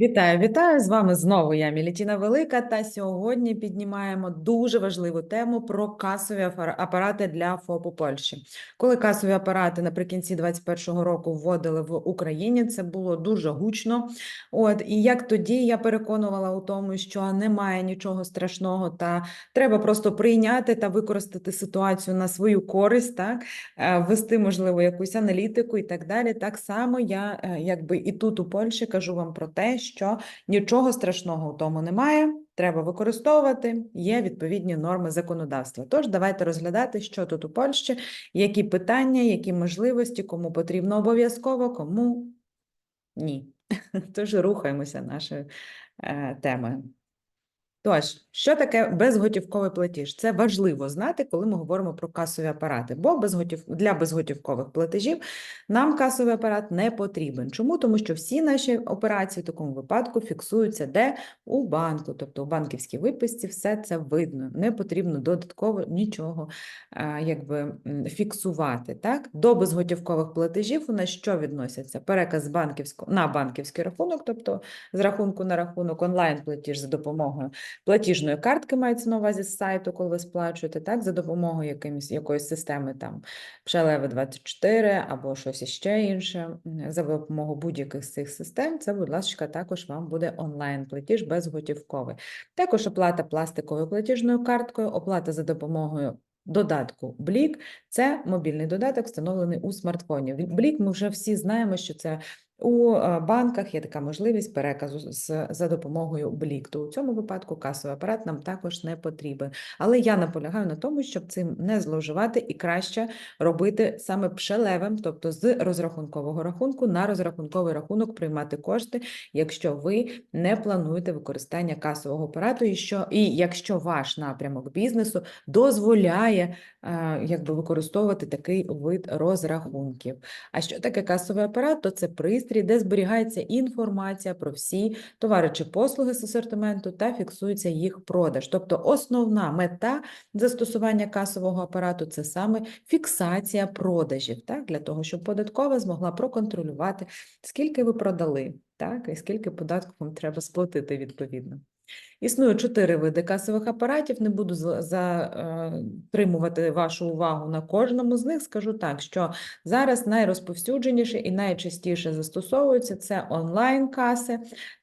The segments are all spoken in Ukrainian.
Вітаю, вітаю з вами знову. Я Мілітіна Велика. Та сьогодні піднімаємо дуже важливу тему про касові апарати для ФОПу Польщі. Коли касові апарати наприкінці 2021 року вводили в Україні, це було дуже гучно. От і як тоді я переконувала у тому, що немає нічого страшного, та треба просто прийняти та використати ситуацію на свою користь, так е, ввести можливо якусь аналітику і так далі. Так само я е, якби і тут у Польщі кажу вам про те, що нічого страшного у тому немає. Треба використовувати, є відповідні норми законодавства. Тож давайте розглядати, що тут у Польщі, які питання, які можливості, кому потрібно обов'язково, кому ні. Тож рухаємося нашою е, темою. Тож, що таке безготівковий платіж? Це важливо знати, коли ми говоримо про касові апарати, бо безготів... для безготівкових платежів нам касовий апарат не потрібен. Чому? Тому що всі наші операції в такому випадку фіксуються де у банку, тобто у банківській виписці все це видно. Не потрібно додатково нічого а, якби фіксувати. Так? До безготівкових платежів у нас що відносяться? Переказ банківського на банківський рахунок, тобто з рахунку на рахунок онлайн-платіж за допомогою платіжної картки мається на увазі з сайту, коли ви сплачуєте, так, за допомогою якимось, якоїсь системи там Пшелеви 24 або щось іще інше, за допомогою будь-яких з цих систем, це, будь ласка, також вам буде онлайн-платіж безготівковий. Також оплата пластиковою платіжною карткою, оплата за допомогою додатку Блік – це мобільний додаток, встановлений у смартфоні. Блік ми вже всі знаємо, що це у е, банках є така можливість переказу з, за допомогою Блік. То у цьому випадку касовий апарат нам також не потрібен. Але я наполягаю на тому, щоб цим не зловживати і краще робити саме пшелевим, тобто з розрахункового рахунку на розрахунковий рахунок приймати кошти, якщо ви не плануєте використання касового апарату, і що і якщо ваш напрямок бізнесу дозволяє е, якби використовувати такий вид розрахунків. А що таке касовий апарат? То це пристрій, де зберігається інформація про всі товари чи послуги з асортименту та фіксується їх продаж. Тобто основна мета застосування касового апарату це саме фіксація продажів, так? для того, щоб податкова змогла проконтролювати, скільки ви продали, так? і скільки податку вам треба сплатити відповідно. Існує чотири види касових апаратів. Не буду за- затримувати вашу увагу на кожному з них. Скажу так, що зараз найрозповсюдженіше і найчастіше застосовуються це онлайн-каси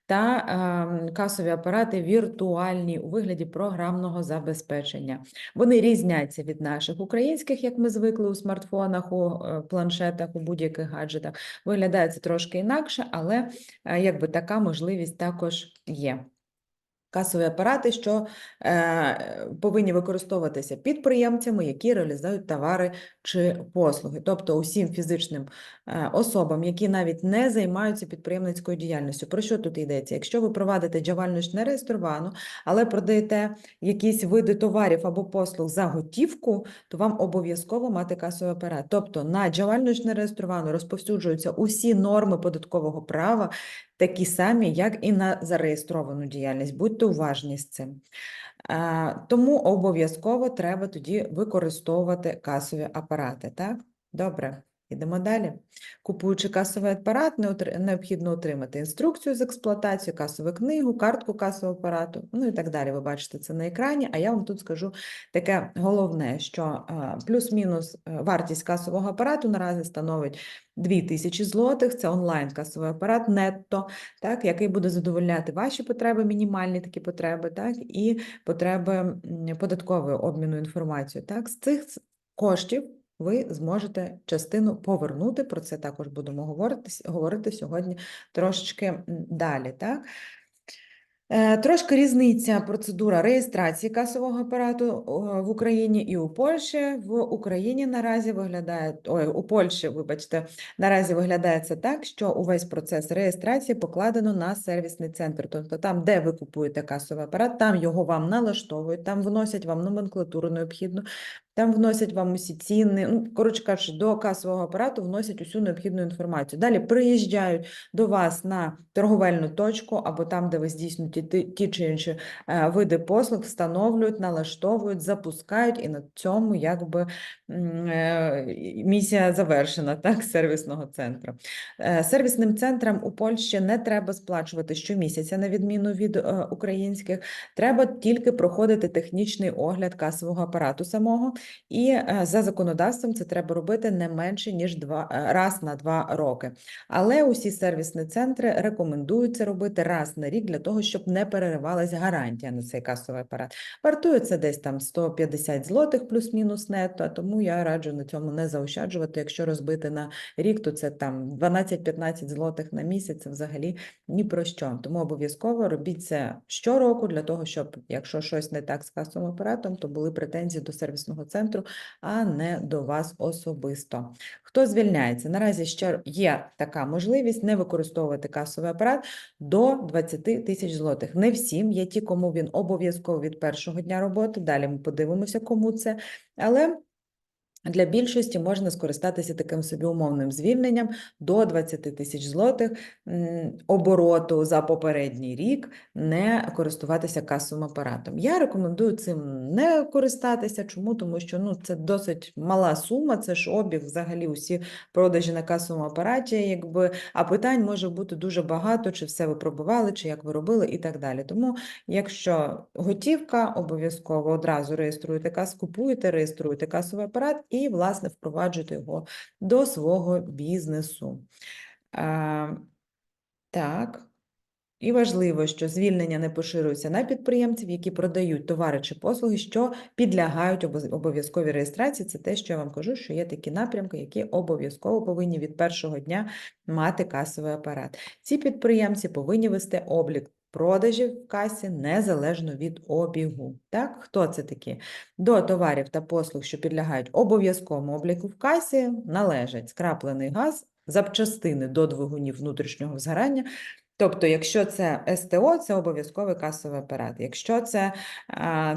та ем, касові апарати віртуальні у вигляді програмного забезпечення. Вони різняться від наших українських, як ми звикли у смартфонах, у е, планшетах, у будь-яких гаджетах. Виглядає це трошки інакше, але е, якби така можливість також є. Касові апарати, що е, повинні використовуватися підприємцями, які реалізують товари чи послуги, тобто усім фізичним е, особам, які навіть не займаються підприємницькою діяльністю. Про що тут йдеться? Якщо ви провадите діяльність не реєстровану, але продаєте якісь види товарів або послуг за готівку, то вам обов'язково мати касовий апарат. Тобто на діяльність не реєстровану розповсюджуються усі норми податкового права, такі самі, як і на зареєстровану діяльність. Будьте уважні з цим. Тому обов'язково треба тоді використовувати касові апарати. Так? Добре, йдемо далі. Купуючи касовий апарат, необхідно отримати інструкцію з експлуатацією, касову книгу, картку касового апарату, ну і так далі. Ви бачите це на екрані. А я вам тут скажу таке головне, що плюс-мінус е, вартість касового апарату наразі становить 2000 злотих. Це онлайн-касовий апарат нетто, так, який буде задовольняти ваші потреби, мінімальні такі потреби, так, і потреби податкової обміну інформацією. Так, з цих коштів ви зможете частину повернути. Про це також будемо говорити, говорити сьогодні трошечки далі. Так. Е, Трошки різниця процедура реєстрації касового апарату в Україні і у Польщі. В Україні наразі виглядає, ой, у Польщі, вибачте, наразі виглядає це так, що увесь процес реєстрації покладено на сервісний центр. Тобто там, де ви купуєте касовий апарат, там його вам налаштовують, там вносять вам номенклатуру необхідну. Там вносять вам усі ціни. Ну, коротше кажучи, до касового апарату вносять усю необхідну інформацію. Далі приїжджають до вас на торговельну точку або там, де ви здійснюєте ті, ті чи інші е, види послуг, встановлюють, налаштовують, запускають, і на цьому якби е, місія завершена, так, сервісного центру. Е, Сервісним центрам у Польщі не треба сплачувати щомісяця, на відміну від українських. Треба тільки проходити технічний огляд касового апарату самого, і е, за законодавством це треба робити не менше ніж два е, раз на два роки. Але усі сервісні центри рекомендують це робити раз на рік для того, щоб не переривалась гарантія на цей касовий апарат. Вартує це десь там 150 злотих плюс-мінус нетто, тому я раджу на цьому не заощаджувати. Якщо розбити на рік, то це там 12-15 злотих на місяць, це взагалі ні про що. Тому обов'язково робіть це щороку для того, щоб якщо щось не так з касовим апаратом, то були претензії до сервісного центру, а не до вас особисто. Хто звільняється? Наразі ще є така можливість не використовувати касовий апарат до 20 тисяч злотих. Не всім, є ті, кому він обов'язково від першого дня роботи. Далі ми подивимося, кому це. Але для більшості можна скористатися таким собі умовним звільненням до 20 тисяч злотих обороту за попередній рік, не користуватися касовим апаратом. Я рекомендую цим не користатися. Чому? Тому що ну, це досить мала сума, це ж обіг взагалі усі продажі на касовому апараті, якби, а питань може бути дуже багато, чи все ви пробували, чи як ви робили, і так далі. Тому Якщо готівка, обов'язково одразу реєструєте кас, купуєте, реєструєте касовий апарат і, власне, впроваджуєте його до свого бізнесу. А, так. І важливо, що звільнення не поширюється на підприємців, які продають товари чи послуги, що підлягають обов'язковій реєстрації. Це те, що я вам кажу, що є такі напрямки, які обов'язково повинні від першого дня мати касовий апарат. Ці підприємці повинні вести облік продажів в касі незалежно від обігу. Так, хто це такі? До товарів та послуг, що підлягають обов'язковому обліку в касі, належать скраплений газ, запчастини до двигунів внутрішнього згорання. Тобто, якщо це СТО, це обов'язковий касовий апарат. Якщо це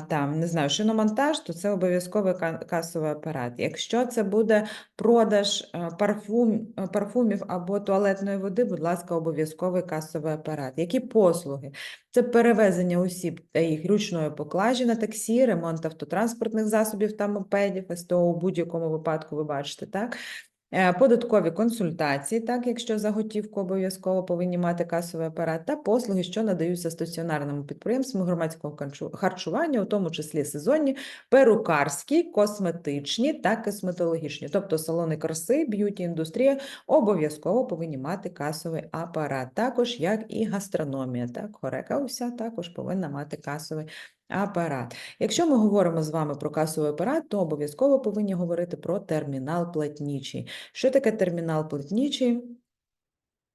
там, не знаю, шиномонтаж, то це обов'язковий касовий апарат. Якщо це буде продаж е, парфум, е, парфумів або туалетної води, будь ласка, обов'язковий касовий апарат. Які послуги? Це перевезення осіб та їх ручної поклажі на таксі, ремонт автотранспортних засобів та мопедів, СТО у будь-якому випадку ви бачите, так? Е, Податкові консультації, так, якщо за готівку обов'язково повинні мати касовий апарат, та послуги, що надаються стаціонарному підприємствам громадського харчування, у тому числі сезонні, перукарські, косметичні та косметологічні, тобто салони краси, б'юті-індустрія обов'язково повинні мати касовий апарат, також як і гастрономія. Так, хорека уся також повинна мати касовий апарат. Якщо ми говоримо з вами про касовий апарат, то обов'язково повинні говорити про термінал платнічий. Що таке термінал платнічий?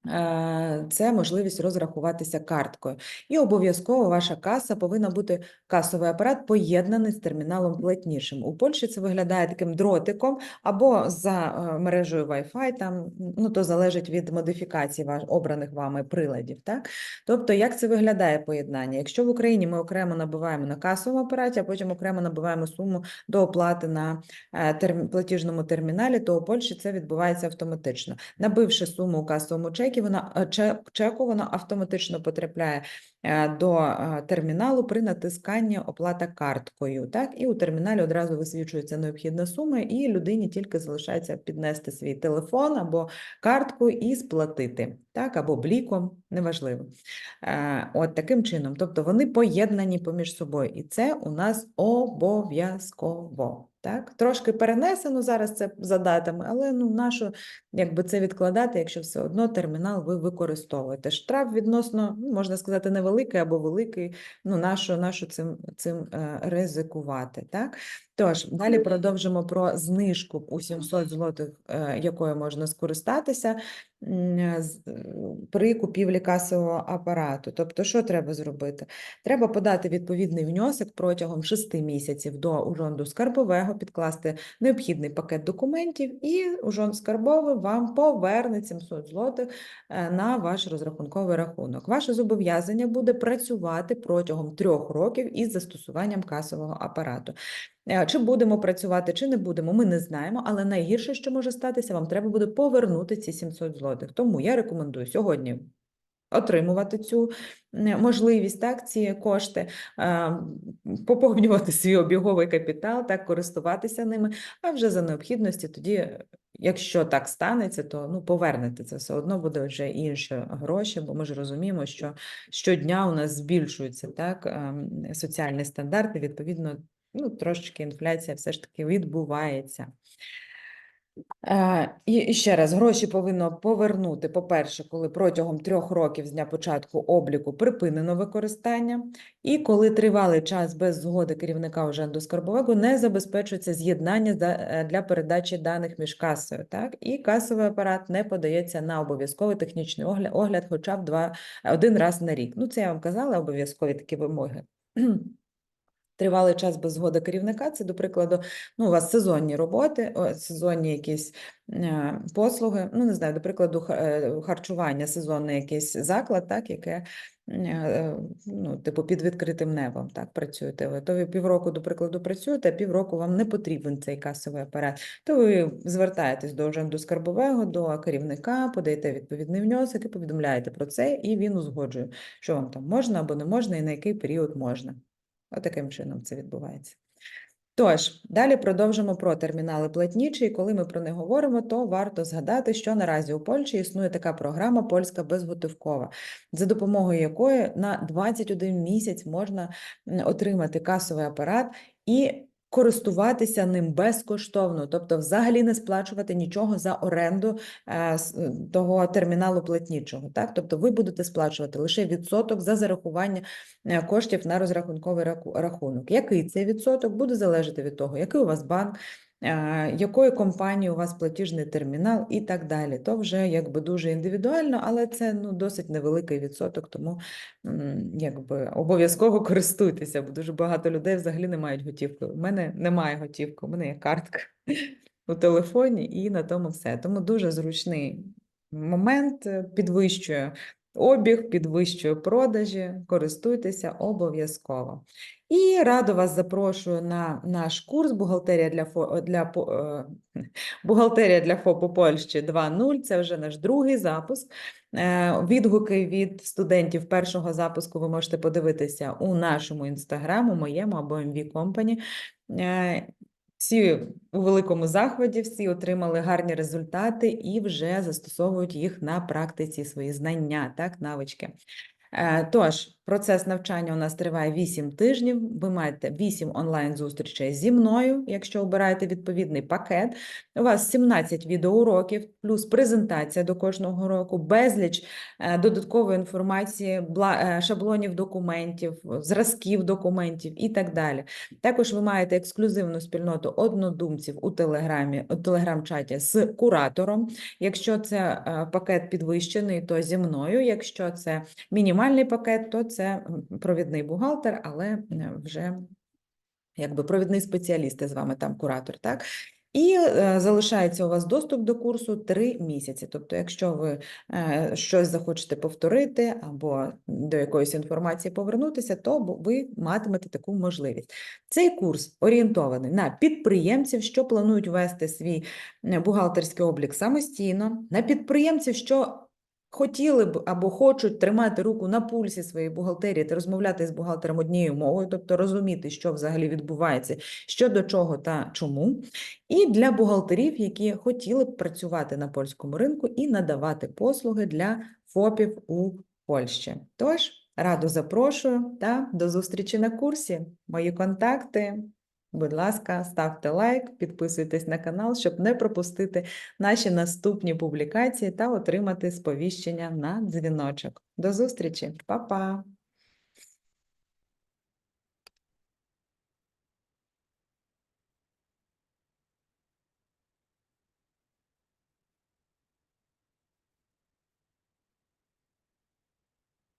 Е, Це можливість розрахуватися карткою. І обов'язково ваша каса повинна бути касовий апарат поєднаний з терміналом платнішим. У Польщі це виглядає таким дротиком або за е, мережею Wi-Fi, там, ну, то залежить від модифікацій ваш, обраних вами приладів. Так? Тобто, як це виглядає поєднання? Якщо в Україні ми окремо набиваємо на касовому апараті, а потім окремо набиваємо суму до оплати на е, терм- платіжному терміналі, то у Польщі це відбувається автоматично. Набивши суму у касовому чекі, вона е, чеку, вона автоматично потрапляє е, до е, терміналу при натисканні оплата карткою. Так, і у терміналі одразу висвічується необхідна сума, і людині тільки залишається піднести свій телефон або картку і сплатити, так, або бліком, неважливо. Е, От таким чином. Тобто вони поєднані поміж собою, і це у нас обов'язково. Так, трошки перенесено зараз це за датами, але ну нащо якби це відкладати, якщо все одно термінал ви використовуєте. Штраф відносно, ну, можна сказати, невеликий або великий. Ну, нащо, нащо цим, цим е, ризикувати? Так? Тож, далі продовжимо про знижку у 700 злотих, е, якою можна скористатися е, е, при купівлі касового апарату. Тобто, що треба зробити? Треба подати відповідний внесок протягом 6 місяців до уронду скарбового, підкласти необхідний пакет документів, і урожон скарбовий вам поверне 700 злотих на ваш розрахунковий рахунок. Ваше зобов'язання буде працювати протягом трьох років із застосуванням касового апарату. Е, Чи будемо працювати, чи не будемо, ми не знаємо, але найгірше, що може статися, вам треба буде повернути ці 700 злотих. Тому я рекомендую сьогодні отримувати цю можливість, так, ці кошти, е, поповнювати свій обіговий капітал, так, користуватися ними, а вже за необхідності тоді, якщо так станеться, то ну, повернете це все одно буде вже інші гроші, бо ми ж розуміємо, що щодня у нас збільшуються так, ем, соціальні стандарти, відповідно, ну, трошечки інфляція все ж таки відбувається. Е, І ще раз, гроші повинно повернути, по-перше, коли протягом трьох років з дня початку обліку припинено використання, і коли тривалий час без згоди керівника Уженду Скарбового не забезпечується з'єднання е, для передачі даних між касою. Так? І касовий апарат не подається на обов'язковий технічний огляд, огляд хоча б два, один раз на рік. Ну, це я вам казала, обов'язкові такі вимоги. Тривалий час без згоди керівника, це, до прикладу, ну, у вас сезонні роботи, сезонні якісь е, послуги, ну, не знаю, до прикладу, е, харчування, сезонний якийсь заклад, так, яке, е, ну, типу, під відкритим небом, так, працюєте ви. То ви півроку, до прикладу, працюєте, а півроку вам не потрібен цей касовий апарат. То ви звертаєтесь до удженду скарбового, до керівника, подаєте відповідний внесок і повідомляєте про це, і він узгоджує, що вам там можна або не можна, і на який період можна. Отаким чином це відбувається. Тож, далі продовжимо про термінали платнічі. І коли ми про них говоримо, то варто згадати, що наразі у Польщі існує така програма Польська безготівкова, за допомогою якої на 21 місяць можна отримати касовий апарат і користуватися ним безкоштовно, тобто взагалі не сплачувати нічого за оренду е, е, того терміналу платнічого. Так? Тобто ви будете сплачувати лише відсоток за зарахування е, коштів на розрахунковий рахунок. Який цей відсоток буде залежати від того, який у вас банк, якої компанії у вас платіжний термінал і так далі. То вже якби дуже індивідуально, але це ну, досить невеликий відсоток, тому якби обов'язково користуйтеся, бо дуже багато людей взагалі не мають готівки. У мене немає готівки, у мене є картка у телефоні, і на тому все. Тому дуже зручний момент е, підвищує обіг, підвищує продажі, користуйтеся обов'язково. І радо вас запрошую на наш курс бухгалтерія для фо для е, бухгалтерія для ФОПу Польщі 2.0. Це вже наш другий запуск. Е, Відгуки від студентів першого запуску ви можете подивитися у нашому інстаграму, моєму або MV Company. Всі у великому захваті, всі отримали гарні результати і вже застосовують їх на практиці, свої знання, так, навички. Е, Тож, процес навчання у нас триває 8 тижнів. Ви маєте 8 онлайн-зустрічей зі мною, якщо обираєте відповідний пакет. У вас 17 відеоуроків, плюс презентація до кожного року, безліч е, додаткової інформації, е, шаблонів документів, зразків документів і так далі. Також ви маєте ексклюзивну спільноту однодумців у телеграмі, у телеграм-чаті з куратором. Якщо це пакет підвищений, то зі мною. Якщо це мінімальний пакет, то це провідний бухгалтер, але е, вже якби провідний спеціаліст з вами там куратор, так? І е, залишається у вас доступ до курсу 3 місяці. Тобто, якщо ви е, щось захочете повторити або до якоїсь інформації повернутися, то ви матимете таку можливість. Цей курс орієнтований на підприємців, що планують вести свій бухгалтерський облік самостійно, на підприємців, що хотіли б або хочуть тримати руку на пульсі своєї бухгалтерії та розмовляти з бухгалтером однією мовою, тобто розуміти, що взагалі відбувається, що до чого та чому. І для бухгалтерів, які хотіли б працювати на польському ринку і надавати послуги для ФОПів у Польщі. Тож, радо запрошую та до зустрічі на курсі. Мої контакти. Будь ласка, ставте лайк, підписуйтесь на канал, щоб не пропустити наші наступні публікації та отримати сповіщення на дзвіночок. До зустрічі, Па-па!